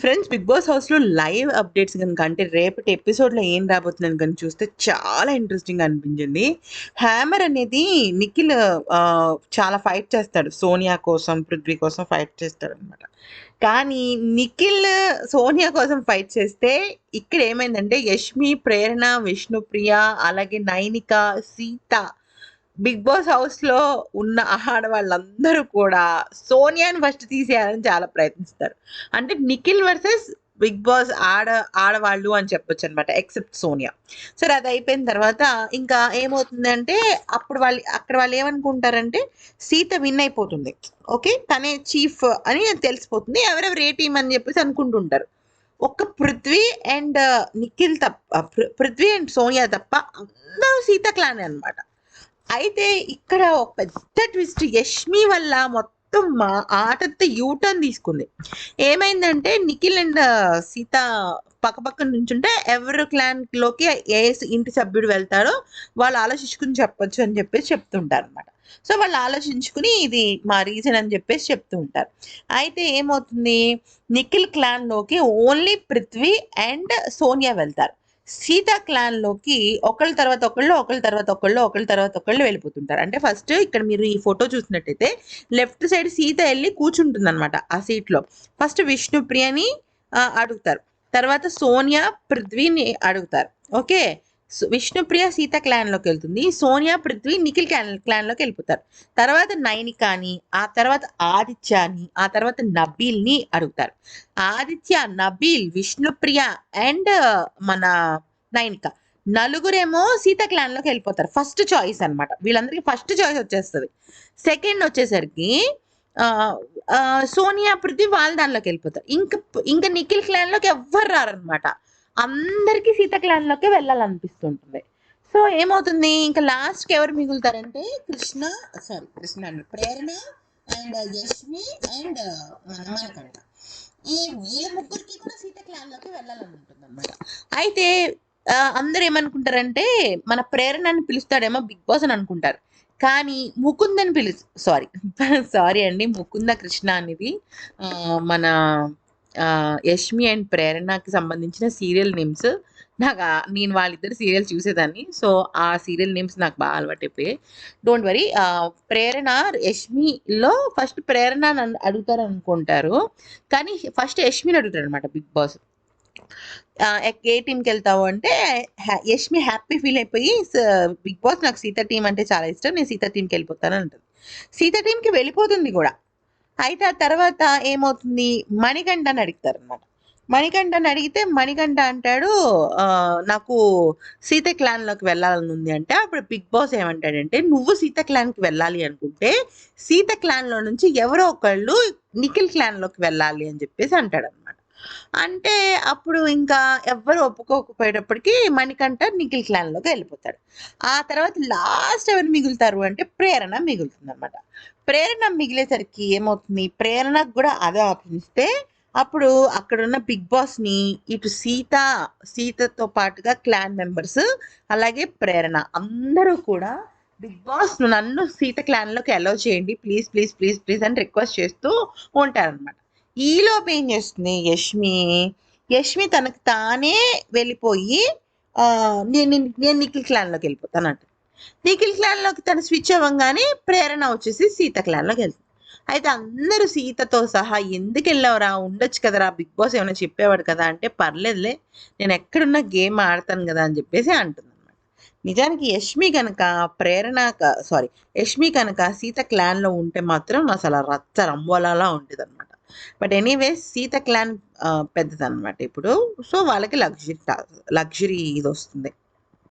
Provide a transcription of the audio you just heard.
Friends Bigg Boss హౌస్లో live updates కనుక అంటే రేపటి ఎపిసోడ్లో ఏం రాబోతుందని కనుక చూస్తే చాలా ఇంట్రెస్టింగ్ అనిపించింది. హ్యామర్ అనేది నిఖిల్ చాలా ఫైట్ చేస్తాడు. సోనియా కోసం పృథ్వీ కోసం ఫైట్ చేస్తాడు అనమాట కానీ నిఖిల్ సోనియా కోసం ఫైట్ చేస్తే ఇక్కడ ఏమైందంటే యష్మి ప్రేరణ విష్ణుప్రియ అలాగే నైనిక సీత బిగ్ బాస్ హౌస్లో ఉన్న ఆడవాళ్ళందరూ కూడా సోనియాని ఫస్ట్ తీసేయాలని చాలా ప్రయత్నిస్తారు. అంటే నిఖిల్ వర్సెస్ బిగ్ బాస్ ఆడ ఆడవాళ్ళు అని చెప్పొచ్చు అనమాట ఎక్సెప్ట్ సోనియా. సరే అది అయిపోయిన తర్వాత ఇంకా ఏమవుతుందంటే అప్పుడు వాళ్ళు అక్కడ వాళ్ళు ఏమనుకుంటారంటే సీత విన్ అయిపోతుంది. ఓకే? తనే చీఫ్ అని తెలిసిపోతుంది. ఎవరెవరు ఏ టీం అని చెప్పేసి అనుకుంటుంటారు. ఒక్క పృథ్వీ అండ్ నిఖిల్ తప్ప పృథ్వీ అండ్ సోనియా తప్ప అందరూ సీత క్లానే అనమాట. అయితే ఇక్కడ ఒక పెద్ద ట్విస్ట్. యష్మి వల్ల మొత్తం మా ఆటంతా యూటర్న్ తీసుకుంది. ఏమైందంటే నిఖిల్ అండ్ సీత పక్కపక్కన నుంచుంటే ఎవరు క్లాన్లోకి ఏ ఇంటి సభ్యుడు వెళ్తారో వాళ్ళు ఆలోచించుకుని చెప్పొచ్చు అని చెప్పేసి చెప్తుంటారు అనమాట సో వాళ్ళు ఆలోచించుకుని ఇది మా రీజన్ అని చెప్పేసి చెప్తూ ఉంటారు అయితే ఏమవుతుంది? నిఖిల్ క్లాన్లోకి ఓన్లీ పృథ్వీ అండ్ సోనియా వెళ్తారు. సీత క్లాన్లోకి ఒకళ్ళ తర్వాత ఒకళ్ళు ఒకళ్ళ తర్వాత ఒకళ్ళు ఒకళ్ళ తర్వాత ఒకళ్ళు వెళ్ళిపోతుంటారు. అంటే ఫస్ట్ ఇక్కడ మీరు ఈ ఫోటో చూసినట్టయితే లెఫ్ట్ సైడ్ సీత వెళ్ళి కూర్చుంటుంది అనమాట ఆ సీట్లో. ఫస్ట్ విష్ణుప్రియని అడుగుతారు. తర్వాత సోనియా పృథ్వీని అడుగుతారు. ఓకే? విష్ణుప్రియ సీత క్లాన్లోకి వెళ్తుంది. సోనియా పృథ్వీ నిఖిల్ క్లాన్ క్లాన్లోకి వెళ్ళిపోతారు. తర్వాత నైనికాని ఆ తర్వాత ఆదిత్యాని ఆ తర్వాత నబీల్ని అడుగుతారు. ఆదిత్య నబీల్ విష్ణుప్రియ అండ్ మన నైనిక. నలుగురేమో సీత క్లాన్లోకి వెళ్ళిపోతారు. ఫస్ట్ చాయిస్ అన్నమాట. వీళ్ళందరికీ ఫస్ట్ చాయిస్ వచ్చేస్తుంది. సెకండ్ వచ్చేసరికి సోనియా పృథ్వీ వాళ్ళ దానిలోకి వెళ్ళిపోతారు. ఇంకా ఇంకా నిఖిల్ క్లాన్లోకి ఎవ్వరు రారనమాట అందరికీ సీత క్లాన్ వెళ్ళాలనిపిస్తుంటుంది. సో ఏమవుతుంది? ఇంకా లాస్ట్కి ఎవరు మిగులుతారంటే కృష్ణ సారీ కృష్ణ అండి. ప్రేరణ అండ్ యష్మి అండ్ మనకంట ఈ వీళ్ళ ముగ్గురికి కూడా సీత క్లాన్లోకి వెళ్ళాలని ఉంటుంది అనమాట అయితే అందరు అందరూ ఏమనుకుంటారంటే మన ప్రేరణని పిలుస్తాడేమో బిగ్ బాస్ అని అనుకుంటారు. కానీ ముకుందని పిలు సారీ సారీ అండి ముకుంద కృష్ణ అనేది మన యష్మి అండ్ ప్రేరణకి సంబంధించిన సీరియల్ నేమ్స్. నాకు నేను వాళ్ళిద్దరు సీరియల్ చూసేదాన్ని. సో ఆ సీరియల్ నేమ్స్ నాకు బాగా అలవాటైపోయాయి. డోంట్ వరీ ప్రేరణ యష్మిలో ఫస్ట్ ప్రేరణ నన్ను అడుగుతారు అనుకుంటారు కానీ ఫస్ట్ యష్మిని అడుగుతారు అనమాట బిగ్ బాస్. ఏ టీంకి వెళ్తావు అంటే యష్మి హ్యాపీ ఫీల్ అయిపోయి బిగ్ బాస్ నాకు సీత టీం అంటే చాలా ఇష్టం. నేను సీత టీంకి వెళ్ళిపోతాను అంటుంది సీత టీంకి వెళ్ళిపోతుంది కూడా. అయితే ఆ తర్వాత ఏమవుతుంది? మణికంఠని అడుగుతారు అనమాట మణికంఠని అడిగితే మణికంఠ అంటాడు "ఆ, నాకు సీత క్లాన్లోకి వెళ్ళాలని ఉంది అంటే అప్పుడు బిగ్ బాస్ ఏమంటాడంటే నువ్వు సీత క్లాన్కి వెళ్ళాలి అనుకుంటే సీత క్లాన్లో నుంచి ఎవరో ఒకళ్ళు నిఖిల్ క్లాన్లోకి వెళ్ళాలి అని చెప్పేసి అంటాడు అంటే అప్పుడు ఇంకా ఎవ్వరు ఒప్పుకోకపోయేటప్పటికి మణికంఠ నిఖిల్ క్లాన్లోకి వెళ్ళిపోతాడు. ఆ తర్వాత లాస్ట్ ఎవరు మిగులుతారు అంటే ప్రేరణ మిగులుతుంది అనమాట ప్రేరణ మిగిలేసరికి ఏమవుతుంది? ప్రేరణకు కూడా అదే ఆప్షన్ ఇస్తే అప్పుడు అక్కడున్న బిగ్ బాస్ని ఇటు సీత సీతతో పాటుగా క్లాన్ మెంబర్స్ అలాగే ప్రేరణ అందరూ కూడా బిగ్ బాస్ నన్ను సీత క్లాన్లోకి అలౌ చేయండి. ప్లీజ్ ప్లీజ్ ప్లీజ్ ప్లీజ్ అని రిక్వెస్ట్ చేస్తూ ఉంటారనమాట ఈలోపు ఏం చేస్తుంది యష్మి? యష్మి తనకు తానే వెళ్ళిపోయి నేను నేను నిఖిల్ క్లాన్లోకి వెళ్ళిపోతాను అంట నిఖిల్ క్లాన్లోకి తను స్విచ్ అవ్వగానే ప్రేరణ వచ్చేసి సీత క్లాన్లోకి వెళ్తుంది. అయితే అందరూ సీతతో సహా ఎందుకు వెళ్ళావురా? ఉండొచ్చు కదరా బిగ్ బాస్ ఏమైనా చెప్పేవాడు కదా అంటే పర్లేదులే నేను ఎక్కడున్నా గేమ్ ఆడతాను కదా అని చెప్పేసి అంటుంది అనమాట నిజానికి యష్మి కనుక ప్రేరణ సారీ యష్మి కనుక సీత క్లాన్లో ఉంటే మాత్రం అసలు రచ్చ రంబోలాలా ఉంటుంది బట్ ఎనీవేస్ సీత క్లాన్ పెద్దదన్నమాట ఇప్పుడు. సో వాళ్ళకి లగ్జరీ లగ్జరీ ఇది వస్తుంది.